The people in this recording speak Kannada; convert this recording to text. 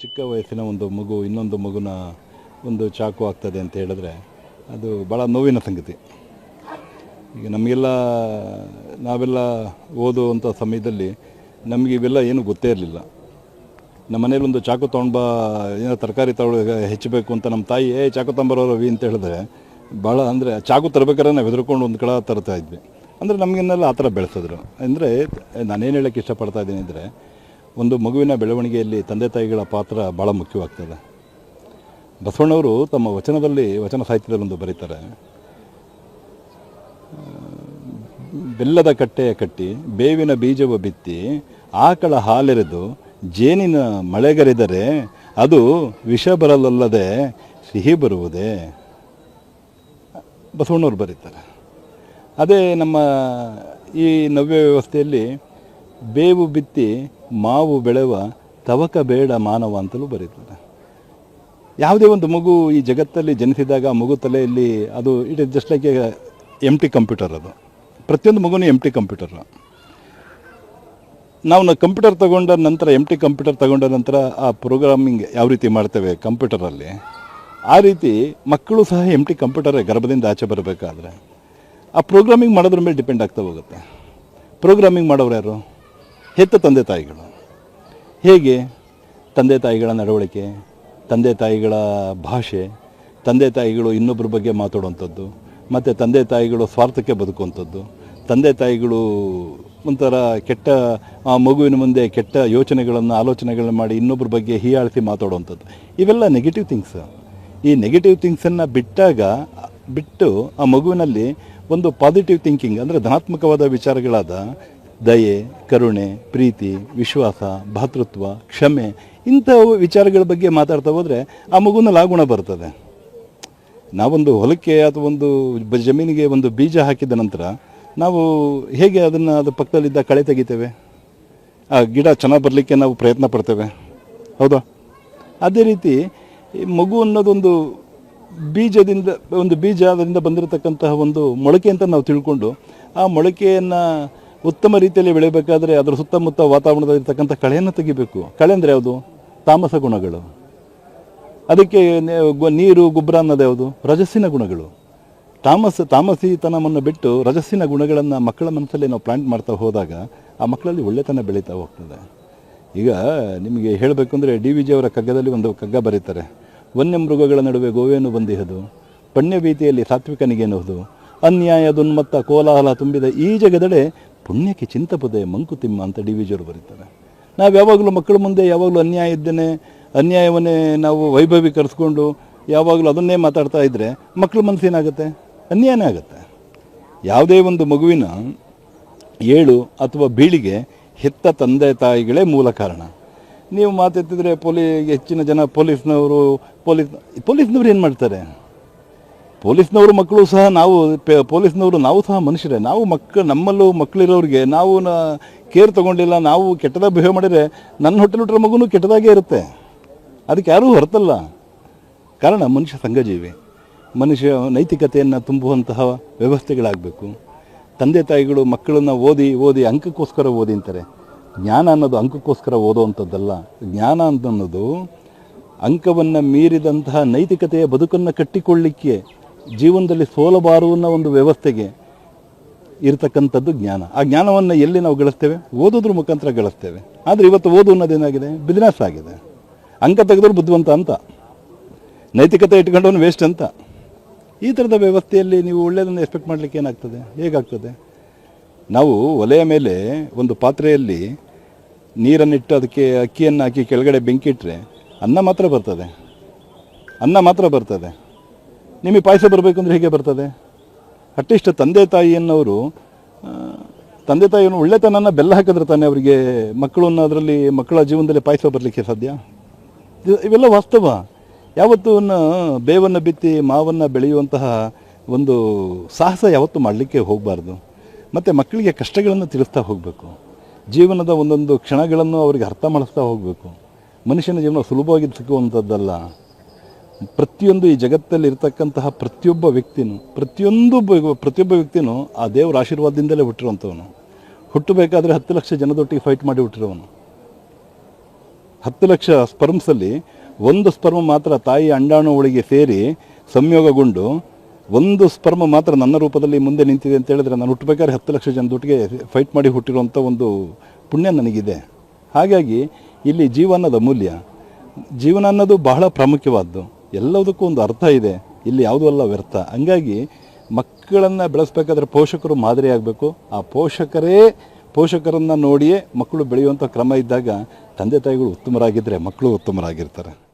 ಚಿಕ್ಕ ವಯಸ್ಸಿನ ಒಂದು ಮಗು, ಇನ್ನೊಂದು ಮಗುನ ಒಂದು ಚಾಕು ಆಗ್ತದೆ ಅಂತ ಹೇಳಿದ್ರೆ ಅದು ಭಾಳ ನೋವಿನ ಸಂಗತಿ. ಈಗ ನಮಗೆಲ್ಲ, ನಾವೆಲ್ಲ ಓದುವಂಥ ಸಮಯದಲ್ಲಿ ನಮಗೆ ಇವೆಲ್ಲ ಏನು ಗೊತ್ತೇ ಇರಲಿಲ್ಲ. ನಮ್ಮ ಮನೇಲಿ ಒಂದು ಚಾಕು ತೊಗೊಂಡು ಏನೋ ತರಕಾರಿ ತಗೊಳ್ಳೋ ಹೆಚ್ಚಬೇಕು ಅಂತ ನಮ್ಮ ತಾಯಿ, ಏ, ಚಾಕು ತೊಂಬರೋ ರವಿ ಅಂತ ಹೇಳಿದ್ರೆ ಭಾಳ ಅಂದರೆ ಚಾಕು ತರಬೇಕಾದ್ರೆ ನಾವು ಹೆದರ್ಕೊಂಡು ಒಂದು ಕಡೆ ತರ್ತಾ ಇದ್ವಿ. ಅಂದರೆ ನಮಗಿನ್ನೆಲ್ಲ ಆ ಥರ ಬೆಳೆಸಿದ್ರು. ಅಂದರೆ ನಾನೇನು ಹೇಳೋಕ್ಕೆ ಇಷ್ಟಪಡ್ತಾ ಇದ್ದೀನಿ ಅಂದರೆ ಒಂದು ಮಗುವಿನ ಬೆಳವಣಿಗೆಯಲ್ಲಿ ತಂದೆ ತಾಯಿಗಳ ಪಾತ್ರ ಭಾಳ ಮುಖ್ಯವಾಗ್ತದೆ. ಬಸವಣ್ಣವರು ತಮ್ಮ ವಚನದಲ್ಲಿ, ವಚನ ಸಾಹಿತ್ಯದಲ್ಲೊಂದು ಬರೀತಾರೆ. ಬೆಲ್ಲದ ಕಟ್ಟೆಯ ಕಟ್ಟಿ, ಬೇವಿನ ಬೀಜವ ಬಿತ್ತಿ, ಆಕಳ ಹಾಲೆರೆದು, ಜೇನಿನ ಮಳೆಗರೆದರೆ ಅದು ವಿಷ ಬರಲಲ್ಲದೆ ಸಿಹಿ ಬರುವುದೇ? ಬಸವಣ್ಣವ್ರು ಬರೀತಾರೆ. ಅದೇ ನಮ್ಮ ಈ ನವ್ಯ ವ್ಯವಸ್ಥೆಯಲ್ಲಿ ಬೇವು ಬಿತ್ತಿ ಮಾವು ಬೆಳೆವ ತವಕ ಬೇಡ ಮಾನವ ಅಂತಲೂ ಬರೀತದೆ. ಯಾವುದೇ ಒಂದು ಮಗು ಈ ಜಗತ್ತಲ್ಲಿ ಜನಿಸಿದಾಗ ಮಗು ತಲೆಯಲ್ಲಿ ಅದು it is just like empty computer ಅದು. ಪ್ರತಿಯೊಂದು ಮಗುನೂ ಎಂ ಟಿ ಕಂಪ್ಯೂಟರ್ ನಾವು ಕಂಪ್ಯೂಟರ್ ತಗೊಂಡ ನಂತರ ಎಂ ಟಿ ಕಂಪ್ಯೂಟರ್ ತಗೊಂಡ ನಂತರ ಆ ಪ್ರೋಗ್ರಾಮಿಂಗ್ ಯಾವ ರೀತಿ ಮಾಡ್ತೇವೆ ಕಂಪ್ಯೂಟರಲ್ಲಿ ಆ ರೀತಿ ಮಕ್ಕಳು ಸಹ ಎಂ ಟಿ ಕಂಪ್ಯೂಟರೇ ಗರ್ಭದಿಂದ ಆಚೆ ಬರಬೇಕಾದ್ರೆ ಆ ಪ್ರೋಗ್ರಾಮಿಂಗ್ ಮಾಡೋದ್ರ ಮೇಲೆ ಡಿಪೆಂಡ್ ಆಗ್ತಾ ಹೋಗುತ್ತೆ. ಪ್ರೋಗ್ರಾಮಿಂಗ್ ಮಾಡೋರು ಯಾರು? ಹೆತ್ತ ತಂದೆ ತಾಯಿಗಳು. ಹೇಗೆ? ತಂದೆ ತಾಯಿಗಳ ನಡವಳಿಕೆ, ತಂದೆ ತಾಯಿಗಳ ಭಾಷೆ, ತಂದೆ ತಾಯಿಗಳು ಇನ್ನೊಬ್ಬರ ಬಗ್ಗೆ ಮಾತಾಡುವಂಥದ್ದು, ಮತ್ತು ತಂದೆ ತಾಯಿಗಳು ಸ್ವಾರ್ಥಕ್ಕೆ ಬದುಕುವಂಥದ್ದು, ತಂದೆ ತಾಯಿಗಳು ಒಂಥರ ಕೆಟ್ಟ, ಆ ಮಗುವಿನ ಮುಂದೆ ಕೆಟ್ಟ ಯೋಚನೆಗಳನ್ನು, ಆಲೋಚನೆಗಳನ್ನ ಮಾಡಿ ಇನ್ನೊಬ್ಬರ ಬಗ್ಗೆ ಹೀಯಾಳಿಸಿ ಮಾತಾಡುವಂಥದ್ದು. ಇವೆಲ್ಲ ನೆಗೆಟಿವ್ ಥಿಂಗ್ಸ್ ಈ ನೆಗೆಟಿವ್ ಥಿಂಗ್ಸನ್ನು ಬಿಟ್ಟಾಗ, ಬಿಟ್ಟು ಆ ಮಗುವಿನಲ್ಲಿ ಒಂದು ಪಾಸಿಟಿವ್ ಥಿಂಕಿಂಗ್ ಅಂದರೆ ಧನಾತ್ಮಕವಾದ ವಿಚಾರಗಳಾದ ದಯೆ, ಕರುಣೆ, ಪ್ರೀತಿ, ವಿಶ್ವಾಸ, ಭಾತೃತ್ವ, ಕ್ಷಮೆ ಇಂಥ ವಿಚಾರಗಳ ಬಗ್ಗೆ ಮಾತಾಡ್ತಾ ಹೋದರೆ ಆ ಮಗುನ ಲಾಗುಣ ಗುಣ ಬರ್ತದೆ. ನಾವೊಂದು ಹೊಲಕ್ಕೆ ಅಥವಾ ಒಂದು ಜಮೀನಿಗೆ ಒಂದು ಬೀಜ ಹಾಕಿದ ನಂತರ ನಾವು ಹೇಗೆ ಅದನ್ನು ಅದು ಪಕ್ಕದಲ್ಲಿದ್ದ ಕಳೆ ತೆಗಿತೇವೆ? ಆ ಗಿಡ ಚೆನ್ನಾಗಿ ಬರಲಿಕ್ಕೆ ನಾವು ಪ್ರಯತ್ನ ಪಡ್ತೇವೆ. ಹೌದಾ? ಅದೇ ರೀತಿ ಮಗು ಅನ್ನೋದೊಂದು ಬೀಜದಿಂದ, ಒಂದು ಬೀಜ ಅದರಿಂದ ಬಂದಿರತಕ್ಕಂತಹ ಒಂದು ಮೊಳಕೆ ಅಂತ ನಾವು ತಿಳ್ಕೊಂಡು ಆ ಮೊಳಕೆಯನ್ನು ಉತ್ತಮ ರೀತಿಯಲ್ಲಿ ಬೆಳೆಯಬೇಕಾದ್ರೆ ಅದರ ಸುತ್ತಮುತ್ತ ವಾತಾವರಣದಲ್ಲಿರ್ತಕ್ಕಂಥ ಕಳೆಯನ್ನು ತೆಗಿಬೇಕು. ಕಳೆ ಅಂದರೆ ಯಾವುದು? ತಾಮಸ ಗುಣಗಳು. ಅದಕ್ಕೆ ನೀರು, ಗೊಬ್ಬರ ಅನ್ನೋದು ಯಾವುದು? ರಜಸ್ಸಿನ ಗುಣಗಳು. ತಾಮಸ, ತಾಮಸಿತನವನ್ನು ಬಿಟ್ಟು ರಜಸ್ಸಿನ ಗುಣಗಳನ್ನು ಮಕ್ಕಳ ಮನಸ್ಸಲ್ಲಿ ನಾವು ಪ್ಲಾಂಟ್ ಮಾಡ್ತಾ ಹೋದಾಗ ಆ ಮಕ್ಕಳಲ್ಲಿ ಒಳ್ಳೆತನ ಬೆಳೀತಾ ಹೋಗ್ತದೆ. ಈಗ ನಿಮಗೆ ಹೇಳಬೇಕು ಅಂದರೆ ಡಿ ವಿ ಜಿ ಅವರ ಕಗ್ಗದಲ್ಲಿ ಒಂದು ಕಗ್ಗ ಬರೀತಾರೆ. ವನ್ಯ ಮೃಗಗಳ ನಡುವೆ ಗೋವೆಯನ್ನು ಬಂದಿಹದು ಪುಣ್ಯಭೀತಿಯಲ್ಲಿ ಸಾತ್ವಿಕನಿಗೇನುವುದು ಅನ್ಯಾಯ ದುನ್ಮತ್ತ ಕೋಲಾಹಲ ತುಂಬಿದ ಈ ಜಗದಡೆ ಪುಣ್ಯಕ್ಕೆ ಚಿಂತಪದೆ ಮಂಕುತಿಮ್ಮ ಅಂತ ಡಿ ವಿ ಜಿಯವರು ಬರೀತಾರೆ. ನಾವು ಯಾವಾಗಲೂ ಮಕ್ಕಳ ಮುಂದೆ ಯಾವಾಗಲೂ ಅನ್ಯಾಯ ಇದ್ದೇನೆ, ಅನ್ಯಾಯವನ್ನೇ ನಾವು ವೈಭವೀಕರಿಸ್ಕೊಂಡು ಯಾವಾಗಲೂ ಅದನ್ನೇ ಮಾತಾಡ್ತಾ ಇದ್ದರೆ ಮಕ್ಕಳ ಮನಸ್ಸೇನಾಗುತ್ತೆ ಅನ್ಯಾಯನೇ ಆಗುತ್ತೆ. ಯಾವುದೇ ಒಂದು ಮಗುವಿನ ಏಳು ಅಥವಾ ಬೀಳಿಗೆ ಹೆತ್ತ ತಂದೆ ತಾಯಿಗಳೇ ಮೂಲ ಕಾರಣ. ನೀವು ಮಾತೆತ್ತಿದ್ರೆ ಪೊಲೀ, ಹೆಚ್ಚಿನ ಜನ ಪೊಲೀಸ್ನವರು, ಪೊಲೀಸ್, ಪೊಲೀಸ್ನವ್ರು ಏನು ಮಾಡ್ತಾರೆ? ಪೊಲೀಸ್ನವರು ಮಕ್ಕಳು ಸಹ ನಾವು ಪೊಲೀಸ್ನವರು ನಾವು ಸಹ ಮನುಷ್ಯರೇ. ನಾವು ಮಕ್ಕಳು ನಮ್ಮಲ್ಲೂ ಮಕ್ಕಳಿರೋರಿಗೆ ನಾವು ಕೇರ್ ತೊಗೊಂಡಿಲ್ಲ, ನಾವು ಕೆಟ್ಟದಾಗ ಬಿಹೇವ್ ಮಾಡಿದರೆ ನನ್ನ ಹೊಟ್ಟೆಲ್ ಹುಟ್ಟಿರೋ ಮಗುನೂ ಕೆಟ್ಟದಾಗೇ ಇರುತ್ತೆ. ಅದಕ್ಕೆ ಯಾರೂ ಹೊರತಲ್ಲ. ಕಾರಣ ಮನುಷ್ಯ ಸಂಘಜೀವಿ. ಮನುಷ್ಯ ನೈತಿಕತೆಯನ್ನು ತುಂಬುವಂತಹ ವ್ಯವಸ್ಥೆಗಳಾಗಬೇಕು. ತಂದೆ ತಾಯಿಗಳು ಮಕ್ಕಳನ್ನು ಓದಿ ಓದಿ ಅಂಕಕ್ಕೋಸ್ಕರ ಓದಿ ಅಂತಾರೆ. ಜ್ಞಾನ ಅನ್ನೋದು ಅಂಕಕ್ಕೋಸ್ಕರ ಓದುವಂಥದ್ದಲ್ಲ. ಜ್ಞಾನ ಅಂತ ಅನ್ನೋದು ಅಂಕವನ್ನು ಮೀರಿದಂತಹ ನೈತಿಕತೆಯ ಬದುಕನ್ನು ಕಟ್ಟಿಕೊಳ್ಳಿಕ್ಕೆ ಜೀವನದಲ್ಲಿ ಸೋಲಬಾರು ಅನ್ನೋ ಒಂದು ವ್ಯವಸ್ಥೆಗೆ ಇರತಕ್ಕಂಥದ್ದು ಜ್ಞಾನ. ಆ ಜ್ಞಾನವನ್ನು ಎಲ್ಲಿ ನಾವು ಗಳಿಸ್ತೇವೆ? ಓದೋದ್ರ ಮುಖಾಂತರ ಗಳಿಸ್ತೇವೆ. ಆದರೆ ಇವತ್ತು ಓದು ಅನ್ನೋದೇನಾಗಿದೆ ಬಿಸ್ನೆಸ್ ಆಗಿದೆ. ಅಂಕ ತೆಗೆದ್ರು ಬುದ್ಧಿವಂತ ಅಂತ. ನೈತಿಕತೆ ಇಟ್ಕೊಂಡವನು ವೇಸ್ಟ್ ಅಂತ. ಈ ಥರದ ವ್ಯವಸ್ಥೆಯಲ್ಲಿ ನೀವು ಒಳ್ಳೆಯದನ್ನು ಎಕ್ಸ್ಪೆಕ್ಟ್ ಮಾಡಲಿಕ್ಕೆ ಏನಾಗ್ತದೆ? ಹೇಗಾಗ್ತದೆ? ನಾವು ಒಲೆಯ ಮೇಲೆ ಒಂದು ಪಾತ್ರೆಯಲ್ಲಿ ನೀರನ್ನಿಟ್ಟು ಅದಕ್ಕೆ ಅಕ್ಕಿಯನ್ನು ಹಾಕಿ ಕೆಳಗಡೆ ಬೆಂಕಿ ಇಟ್ಟರೆ ಅನ್ನ ಮಾತ್ರ ಬರ್ತದೆ. ಅನ್ನ ಮಾತ್ರ ಬರ್ತದೆ. ನಿಮಗೆ ಪಾಯಸ ಬರಬೇಕು ಅಂದರೆ ಹೇಗೆ ಬರ್ತದೆ? ಅಟ್ಲೀಸ್ಟ್ ತಂದೆ ತಾಯಿಯನ್ನವರು ತಂದೆ ತಾಯಿಯನ್ನು ಒಳ್ಳೆತನನ ಬೆಲ್ಲ ಹಾಕಿದ್ರೆ ತಾನೇ ಅವರಿಗೆ ಮಕ್ಕಳನ್ನು ಅದರಲ್ಲಿ, ಮಕ್ಕಳ ಜೀವನದಲ್ಲಿ ಪಾಯಸ ಬರಲಿಕ್ಕೆ ಸಾಧ್ಯ? ಇವೆಲ್ಲ ವಾಸ್ತವ. ಯಾವತ್ತೂ ಬೇವನ್ನು ಬಿತ್ತಿ, ಮಾವನ್ನು ಬೆಳೆಯುವಂತಹ ಒಂದು ಸಾಹಸ ಯಾವತ್ತೂ ಮಾಡಲಿಕ್ಕೆ ಹೋಗಬಾರ್ದು. ಮತ್ತು ಮಕ್ಕಳಿಗೆ ಕಷ್ಟಗಳನ್ನು ತಿಳಿಸ್ತಾ ಹೋಗಬೇಕು. ಜೀವನದ ಒಂದೊಂದು ಕ್ಷಣಗಳನ್ನು ಅವರಿಗೆ ಅರ್ಥ ಮಾಡಿಸ್ತಾ ಹೋಗಬೇಕು. ಮನುಷ್ಯನ ಜೀವನ ಸುಲಭವಾಗಿ ಸಿಕ್ಕುವಂಥದ್ದಲ್ಲ ಪ್ರತಿಯೊಂದು ಈ ಜಗತ್ತಲ್ಲಿ ಇರತಕ್ಕಂತಹ ಪ್ರತಿಯೊಬ್ಬ ವ್ಯಕ್ತಿನೂ, ಪ್ರತಿಯೊಂದು ಪ್ರತಿಯೊಬ್ಬ ವ್ಯಕ್ತಿನೂ ಆ ದೇವರ ಆಶೀರ್ವಾದದಿಂದಲೇ ಹುಟ್ಟಿರುವಂಥವನು. ಹುಟ್ಟಬೇಕಾದ್ರೆ ಹತ್ತು ಲಕ್ಷ ಜನದೊಟ್ಟಿಗೆ ಫೈಟ್ ಮಾಡಿ ಹುಟ್ಟಿರುವನು ಹತ್ತು ಲಕ್ಷ ಸ್ಪರ್ಮ್ಸಲ್ಲಿ ಒಂದು ಸ್ಪರ್ಮ ಮಾತ್ರ ತಾಯಿ ಅಂಡಾಣು ಒಳಗೆ ಸೇರಿ ಸಂಯೋಗಗೊಂಡು ಒಂದು ಸ್ಪರ್ಮ ಮಾತ್ರ ನನ್ನ ರೂಪದಲ್ಲಿ ಮುಂದೆ ನಿಂತಿದೆ ಅಂತ ಹೇಳಿದ್ರೆ ನಾನು ಹುಟ್ಟಬೇಕಾದ್ರೆ ಹತ್ತು ಲಕ್ಷ ಜನದೊಟ್ಟಿಗೆ ಫೈಟ್ ಮಾಡಿ ಹುಟ್ಟಿರುವಂಥ ಒಂದು ಪುಣ್ಯ ನನಗಿದೆ. ಹಾಗಾಗಿ ಇಲ್ಲಿ ಜೀವನದ ಅಮೂಲ್ಯ. ಜೀವನ ಅನ್ನೋದು ಬಹಳ ಪ್ರಾಮುಖ್ಯವಾದ್ದು. ಎಲ್ಲದಕ್ಕೂ ಒಂದು ಅರ್ಥ ಇದೆ. ಇಲ್ಲಿ ಯಾವುದೂ ಅಲ್ಲ ವ್ಯರ್ಥ. ಹಂಗಾಗಿ ಮಕ್ಕಳನ್ನು ಬೆಳೆಸ್ಬೇಕಾದ್ರೆ ಪೋಷಕರು ಮಾದರಿ ಆಗಬೇಕು. ಆ ಪೋಷಕರೇ ಪೋಷಕರನ್ನು ನೋಡಿಯೇ ಮಕ್ಕಳು ಬೆಳೆಯುವಂಥ ಕ್ರಮ ಇದ್ದಾಗ ತಂದೆ ತಾಯಿಗಳು ಉತ್ತಮರಾಗಿದ್ದರೆ ಮಕ್ಕಳು ಉತ್ತಮರಾಗಿರ್ತಾರೆ.